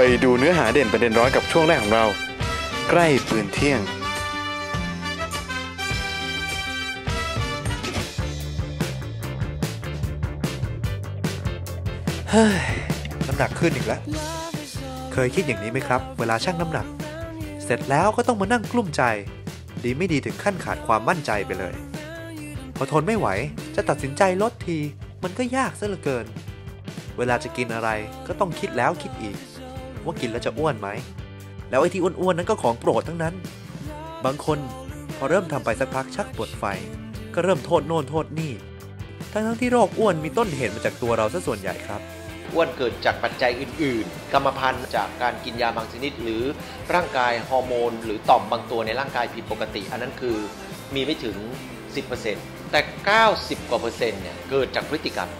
ไปดูเนื้อหาเด่นประเด็นร้อนกับช่วงแรกของเรา ใกล้ปืนเที่ยง เฮ้ย น้ำหนักขึ้นอีกแล้ว เคยคิดอย่างนี้ไหมครับ เวลาชั่งน้ำหนัก เสร็จแล้วก็ต้องมานั่งกลุ้มใจ ดีไม่ดีถึงขั้นขาดความมั่นใจไปเลย พอทนไม่ไหวจะตัดสินใจลดที มันก็ยากซะเหลือเกิน เวลาจะกินอะไรก็ต้องคิดแล้วคิดอีก ว่ากินแล้วจะอ้วนไหม แล้วไอ้ที่อ้วนๆนั้นก็ของโปรดทั้งนั้น บางคนพอเริ่มทำไปสักพักชักปวดไฟ ก็เริ่มโทษโน่นโทษนี่ ทั้งๆที่โรคอ้วนมีต้นเหตุมาจากตัวเราซะส่วนใหญ่ครับ อ้วนเกิดจากปัจจัยอื่น ๆ กรรมพันธุ์จากการกินยาบางชนิด หรือร่างกายฮอร์โมน หรือต่อมบางตัวในร่างกายผิดปกติ อันนั้นคือมีไม่ถึง 10%แต่ 90 กว่าเปอร์เซ็นต์เนี่ยเกิดจากพฤติกรรม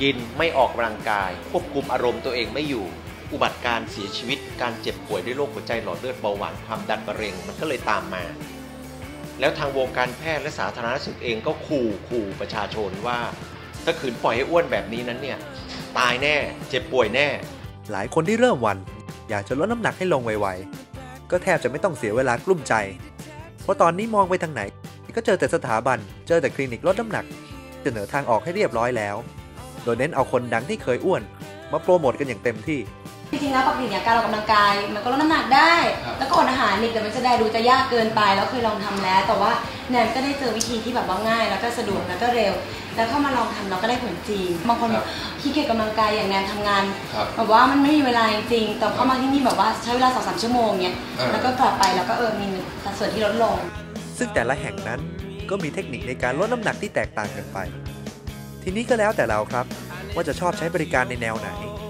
กินไม่ออกกำลังกาย ควบคุมอารมณ์ตัวเองไม่อยู่ อุบัติการเสียชีวิต การเจ็บป่วยด้วยโรคหัวใจหลอดเลือดเบาหวานความดันมะเร็งมันก็เลยตามมา แล้วทางวงการแพทย์และสาธารณสุขเองก็ขู่ขู่ประชาชนว่า ถ้าขืนปล่อยให้อ้วนแบบนี้นั้นเนี่ยตายแน่เจ็บป่วยแน่ หลายคนที่เริ่มวัน อยากจะลดน้ำหนักให้ลงไวๆ ก็แทบจะไม่ต้องเสียเวลากลุ้มใจ เพราะตอนนี้มองไปทางไหน ก็เจอแต่สถาบัน เจอแต่คลินิกลดน้ำหนัก เสนอทางออกให้เรียบร้อยแล้ว โดยเน้นเอาคนดังที่เคยอ้วน มาโปรโมทกันอย่างเต็มที่ จริงๆแล้วปกติเนี่ยการออกกำลังกาย มันก็ลดน้ำหนักได้แล้วก็อดอาหารนี่แต่มันจะได้ดูจะยากเกินไปแล้วเคยลองทำแล้ว แต่ว่าแนนก็ได้เจอวิธีที่แบบว่าง่าย แล้วก็สะดวกแล้วก็เร็ว แล้วเข้ามาลองทำเราก็ได้ผลจริงบางคนบอกขี้เกียจกำลังกายอย่างแนนทำงานแบบว่ามันไม่มีเวลาจริงๆแต่เข้ามาที่นี่แบบว่าใช้เวลาสองสามชั่วโมงเนี่ยแล้วก็กลับไปแล้วก็เออมีสัดส่วนที่ลดลง ซึ่งแต่ละแห่งนั้นก็มีเทคนิคในการลดน้ำหนักที่แตกต่างกันไป ทีนี้ก็แล้วแต่เราครับ ว่าจะชอบใช้บริการในแนวไหนว่า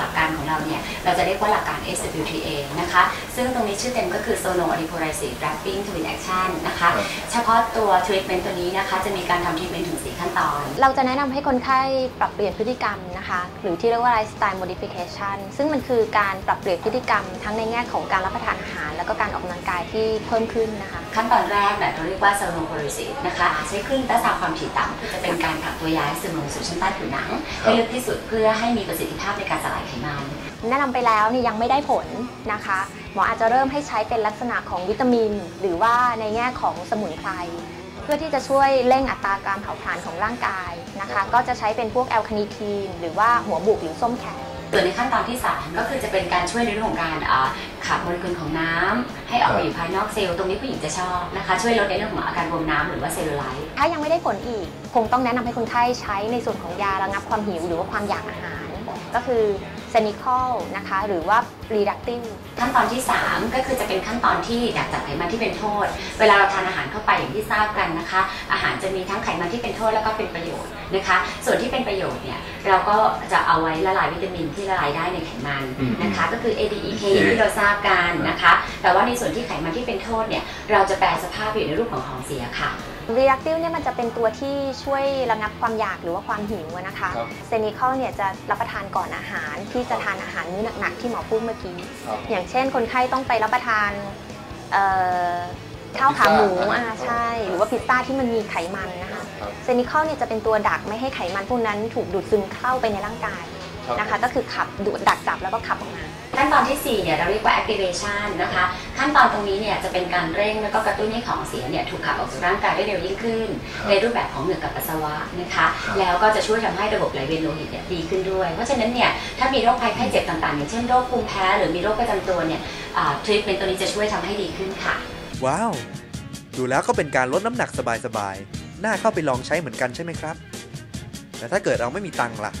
หลักการของเราเนี่ย เราจะเรียกว่าหลักการ SWTA นะคะ ซึ่งตรงนี้ชื่อเต็มก็คือ Sono Adipolysis Wrapping Twin Action นะคะ เฉพาะตัว treatment ตัวนี้นะคะ จะมีการทำ treatment ถึง 4 ขั้นตอน เราจะแนะนำให้คนไข้ปรับเปลี่ยนพฤติกรรมนะคะ หรือที่เรียกว่า lifestyle modification ซึ่งมันคือการปรับเปลี่ยนพฤติกรรมทั้งในแง่ของการรับประทานอาหาร แล้วก็การออกกำลังกายที่เพิ่มขึ้นนะคะ ขั้นตอนแรกเนี่ยเราเรียกว่า Sono Polysis นะคะ ใช้คลื่นต้านทานความถี่ต่ำจะเป็นการผลักตัวยาให้ซึมลงสู่ชั้นใต้ผิวหนังให้ลึกที่สุดเพื่อให้มีประสิทธิภาพในการสลายไขมันแนะนำไปแล้วเนี่ยยังไม่ได้ผลนะคะ หมออาจจะเริ่มให้ใช้เป็นลักษณะของวิตามิน หรือว่าในแง่ของสมุนไพรเพื่อที่จะช่วยเร่งอัตราการเผาผลาญของร่างกายนะคะ ก็จะใช้เป็นพวกแอลคาเนิทีน หรือว่าหัวบุกหรือส้มแขกส่วนในขั้นตอนที่ 3 ก็คือจะเป็นการช่วยในเรื่องของการอ่าขับโมเลกุลของน้ำให้ออกไปอยู่ภายนอกเซลล์ตรงนี้ผู้หญิงจะชอบนะคะ ช่วยลดในเรื่องของอาการบวมน้ำหรือว่าเซลลูไลท์ถ้ายังไม่ได้ผลอีก คงต้องแนะนำให้คนไข้ใช้ในส่วนของยาระงับความหิวหรือว่าความอยากอาหาร ก็คือเซนิคอลนะคะหรือว่า reductive ขั้นตอนที่ 3 ก็คือจะเป็นขั้นตอนที่ดักจับไขมันที่เป็นโทษ เวลาเราทานอาหารเข้าไปอย่างที่ทราบกันนะคะ อาหารจะมีทั้งไขมันที่เป็นโทษแล้วก็เป็นประโยชน์นะคะ ส่วนที่เป็นประโยชน์เนี่ยเราก็จะเอาไว้ละลายวิตามินที่ละลายได้ในไขมันนะคะ ก็คือ ADEK อย่างที่เราทราบกันนะคะ แต่ว่าในส่วนที่ไขมันที่เป็นโทษเนี่ยเราจะแปลสภาพอยู่ในรูปของของเสียค่ะ reductive เนี่ยมันจะเป็นตัวที่ช่วยระงับความอยากหรือว่าความหิวอะนะคะเซนิคอลเนี่ยจะรับประทานก่อนอาหารที่จะทานอาหารมื้อหนักๆที่หมอพูดเมื่อกี้อย่างเช่นคนไข้ต้องไปรับประทานเอ่อข้าวขาหมูอ่าใช่ หรือว่าพิซซ่าที่มันมีไขมันนะคะเซนิคอลเนี่ยจะเป็นตัวดักไม่ให้ไขมันพวกนั้นถูกดูดซึมเข้าไปในร่างกายนะคะ ก็คือขับดูดดักจับแล้วก็ขับออกมา ขั้นตอนที่ 4 เนี่ยเราเรียกว่า activation นะคะ ขั้นตอนตรงนี้เนี่ยจะเป็นการเร่งแล้วก็กระตุ้นให้ของเสียเนี่ยถูกขับออกจากร่างกายได้เร็วยิ่งขึ้น ในรูปแบบของเหงื่อกับปัสสาวะนะคะ แล้วก็จะช่วยทำให้ระบบไหลเวียนโลหิตเนี่ยดีขึ้นด้วย เพราะฉะนั้นเนี่ยถ้ามีโรคภัยไข้เจ็บต่างๆอย่างเช่นโรคภูมิแพ้หรือมีโรคประจำตัวเนี่ยทรีทเมนต์ตัวนี้จะช่วยทำให้ดีขึ้นค่ะ ว้าว ดูแล้วก็เป็นการลดน้ำหนักสบายๆน่าเข้าไปลองใช้เหมือนกันใช่ไหมครับแต่ถ้าเกิดเราไม่มีตังค์ล่ะ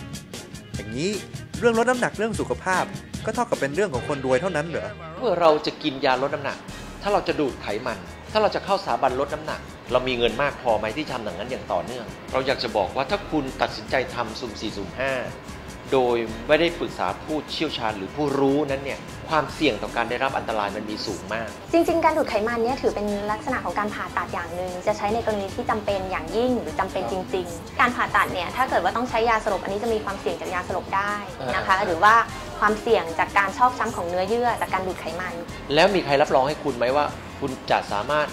อย่างนี้เรื่องลดน้ำหนักเรื่องสุขภาพ ก็เท่ากับเป็นเรื่องของคนรวยเท่านั้นเหรอเมื่อเราจะกินยาลดน้ำหนัก ถ้าเราจะดูดไขมัน ถ้าเราจะเข้าสถาบันลดน้ำหนัก เรามีเงินมากพอไหมที่ทำอย่างนั้นอย่างต่อเนื่อง เราอยากจะบอกว่าถ้าคุณตัดสินใจทำสุ่ม4สุ่ม5โดยไม่ได้ปรึกษาผู้เชี่ยวชาญหรือผู้รู้นั้นเนี่ยความเสี่ยงต่อการได้รับอันตรายมันมีสูงมาก จริง ๆ การดูดไขมันเนี่ยถือเป็นลักษณะของการผ่าตัดอย่างหนึ่งจะใช้ในกรณีที่จำเป็นอย่างยิ่งหรือจำเป็นจริง ๆ การผ่าตัดเนี่ยถ้าเกิดว่าต้องใช้ยาสลบอันนี้จะมีความเสี่ยงจากยาสลบได้นะคะ หรือว่า ความเสี่ยงจากการชอกช้ำของเนื้อเยื่อจากการดูดไขมัน แล้วมีใครรับรองให้คุณไหมว่า คุณจะสามารถ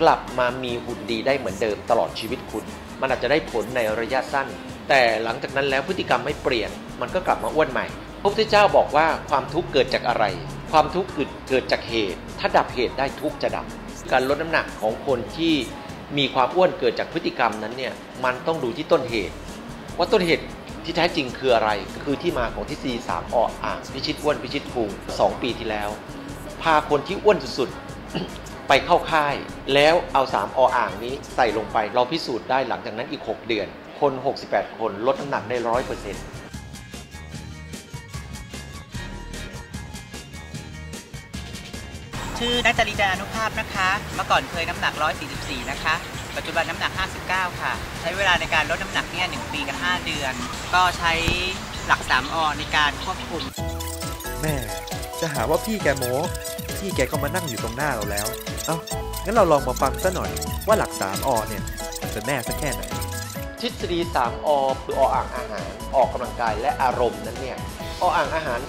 กลับมามีหุ่นดีได้เหมือนเดิมตลอดชีวิตคุณ มันอาจจะได้ผลในระยะสั้น แต่หลังจากนั้นแล้วพฤติกรรมไม่เปลี่ยน มันก็กลับมาอ้วนใหม่ พระพุทธเจ้าบอกว่าความทุกข์เกิดจากอะไร ความทุกข์เกิดเกิดจากเหตุ ถ้าดับเหตุได้ทุกข์จะดับ การลดน้ำหนักของคนที่มีความอ้วนเกิดจากพฤติกรรมนั้นเนี่ย มันต้องดูที่ต้นเหตุ ว่าต้นเหตุ ที่แท้จริงคืออะไร คือที่มาของทฤษฎีสามออ่างพิชิตอ้วนพิชิตพุงสองปีที่แล้ว พาคนที่อ้วนสุดๆ ไปเข้าค่าย แล้วเอาสามออ่างนี้ใส่ลงไป เราพิสูจน์ได้หลังจากนั้นอีก 6 เดือน คน 68 คนลดน้ำหนักได้ร้อยเปอร์เซ็นต์ ชื่อนัจริจานุภาพนะคะ เมื่อก่อนเคยน้ำหนัก 144 นะคะ ปัจจุบันน้ำหนัก 59 ค่ะ ใช้เวลาในการลดน้ำหนักเนี่ย1ปีกับ 5 เดือน ก็ใช้หลัก 3อในการควบคุม แม่จะหาว่าพี่แกโม้พี่แกก็มานั่งอยู่ตรงหน้าเราแล้ว เอ้า งั้นเราลองมาฟังซะหน่อยว่าหลักสามอเนี่ยมันจะแน่สักแค่ไหน ทฤษฎี 3อคือออ่างอาหาร ออกกำลังกายและอารมณ์นั้นเนี่ยออ่างอาหาร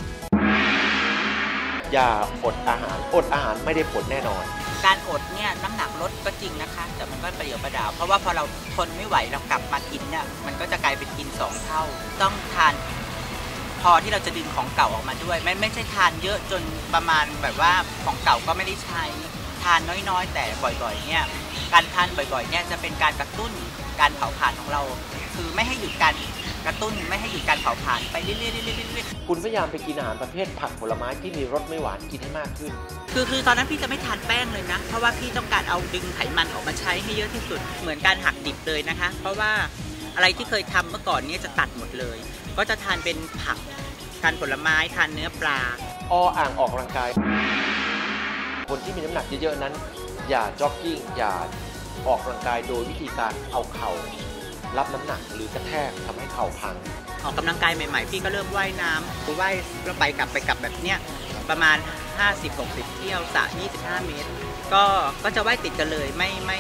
อย่าอดอาหาร อดอาหารไม่ได้ผลแน่นอน การอดเนี่ยน้ำหนักลดก็จริงนะคะ แต่มันก็ประเดี๋ยวประดาว เพราะว่าพอเราทนไม่ไหวเรากลับมากินเนี่ยมันก็จะกลายเป็นกินสองเท่า ต้องทาน พอที่เราจะดึงของเก่าออกมาด้วย ไม่ไม่ใช่ทานเยอะจนประมาณแบบว่าของเก่าก็ไม่ได้ใช้ทานน้อยๆ แต่บ่อยๆเนี่ยการทานบ่อยๆเนี่ยจะเป็นการกระตุ้น การเผาผลาญของเรา คือไม่ให้หยุดการกระตุ้นไม่ให้หยุดการเผาผลาญไปเรื่อยๆเรื่อยๆเรื่อยๆคุณพยายามไปกินอาหารประเภทผักผลไม้ที่มีรสไม่หวานกินให้มากขึ้น คือคือตอนนั้นพี่จะไม่ทานแป้งเลยนะ เพราะว่าพี่ต้องการเอาดึงไขมันออกมาใช้ให้เยอะที่สุดเหมือนการหักดิบเลยนะคะ เพราะว่าอะไรที่เคยทำเมื่อก่อนเนี้จะตัดหมดเลย ก็จะทานเป็นผักทานผลไม้ทานเนื้อปลาออ่างออกกำลังกาย คนที่มีน้ำหนักเยอะๆนั้น อย่าจ็อกกิ้งอย่า ออกกำลังกายโดยวิธีการเอาเข่า รับน้ำหนักหรือกระแทกทำให้เข่าพัง ออกกำลังกายใหม่ ๆ พี่ก็เริ่มว่ายน้ำว่ายแล้วไปกลับไปกลับแบบเนี้ยประมาณ 50-60 เที่ยวสระ25 เมตร ก็ก็จะว่ายติดกันเลยไม่ไม่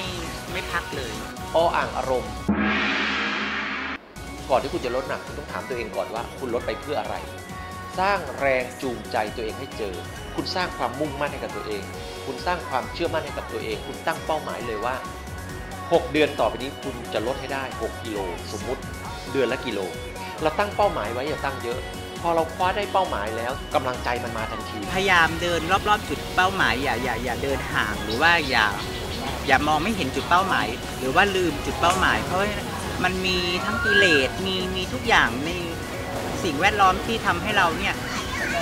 ไม่พักเลยออ่างอารมณ์ ก่อนที่คุณจะลดหนักคุณต้องถามตัวเองก่อนว่า คุณลดไปเพื่ออะไร สร้างแรงจูงใจตัวเองให้เจอ คุณสร้างความมุ่งมั่นให้กับตัวเอง คุณสร้างความเชื่อมั่นให้กับตัวเอง คุณตั้งเป้าหมายเลยว่า 6 เดือนต่อไปนี้คุณจะลดให้ได้ 6 กิโล สมมุติเดือนละกิโล เราตั้งเป้าหมายไว้อย่าตั้งเยอะ พอเราคว้าได้เป้าหมายแล้วกำลังใจมันมาทันที พยายามเดินรอบๆ จุดเป้าหมายอย่าอย่าอย่าเดินห่างหรือว่าอย่าอย่ามองไม่เห็นจุดเป้าหมาย หรือว่าลืมจุดเป้าหมาย เพราะว่ามันมีทั้งกิเลสมีมีทุกอย่างใน สิ่งแวดล้อมที่ทำให้เราเนี่ย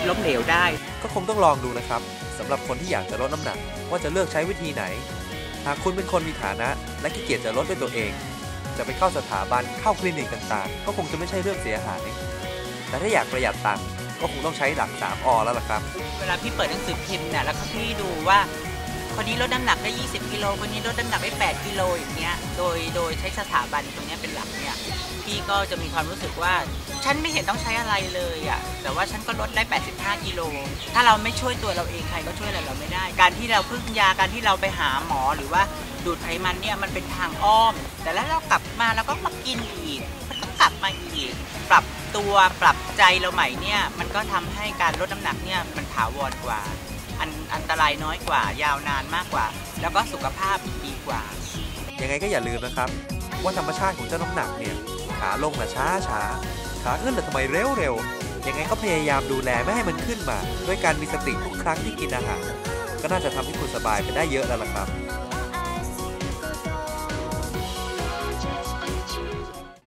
ล้มเหลวได้ ก็คงต้องลองดูนะครับสำหรับคนที่อยากจะลดน้ำหนัก ว่าจะเลือกใช้วิธีไหน หากคุณเป็นคนมีฐานะ และขี้เกียจจะลดด้วยตัวเอง จะไปเข้าสถาบันเข้าคลินิกต่างๆ ก็คงจะไม่ใช่เรื่องเสียหาย แต่ถ้าอยากประหยัดตังค์ก็คงต้องใช้หลัก 3อแล้วล่ะครับ เวลาพี่เปิดหนังสือพิมพ์เนี่ยแล้วก็พี่ดูว่า คนนี้ลดน้ำหนักได้ 20 กิโล คนนี้ลดน้ำหนักได้ 8 กิโลอย่างเงี้ย โดย โดยใช้สถาบันตรงเนี้ยเป็นหลักเนี่ย พี่ก็จะมีความรู้สึกว่า ฉันไม่เห็นต้องใช้อะไรเลยอะ่ะ แต่ว่าฉันก็ลดได้ 85 กิโล ถ้าเราไม่ช่วยตัวเราเองใครก็ช่วยอะไรเราไม่ได้ การที่เราพึ่งยา การที่เราไปหาหมอหรือว่าดูดไขมันเนี่ยมันเป็นทางอ้อม แต่แล้วเรากลับมาแล้วก็มากินอีกมันก็กลับมาอีก ปรับตัวปรับใจเราใหม่เนี่ย มันก็ทำให้การลดน้ำหนักเนี่ยมันถาวรกว่า อันอันตรายน้อยกว่า ยาวนานมากกว่า แล้วก็สุขภาพดีกว่า ยังไงก็อย่าลืมนะครับ ว่าธรรมชาติของเจ้าน้ำหนักเนี่ยขาลงมาช้าช้าขาขึ้นแต่ทำไมเร็วเร็วยังไงก็พยายามดูแลไม่ให้มันขึ้นมา ด้วยการมีสติทุกครั้งที่กินอาหาร ก็น่าจะทำให้คุณสบายไปได้เยอะแล้วล่ะครับ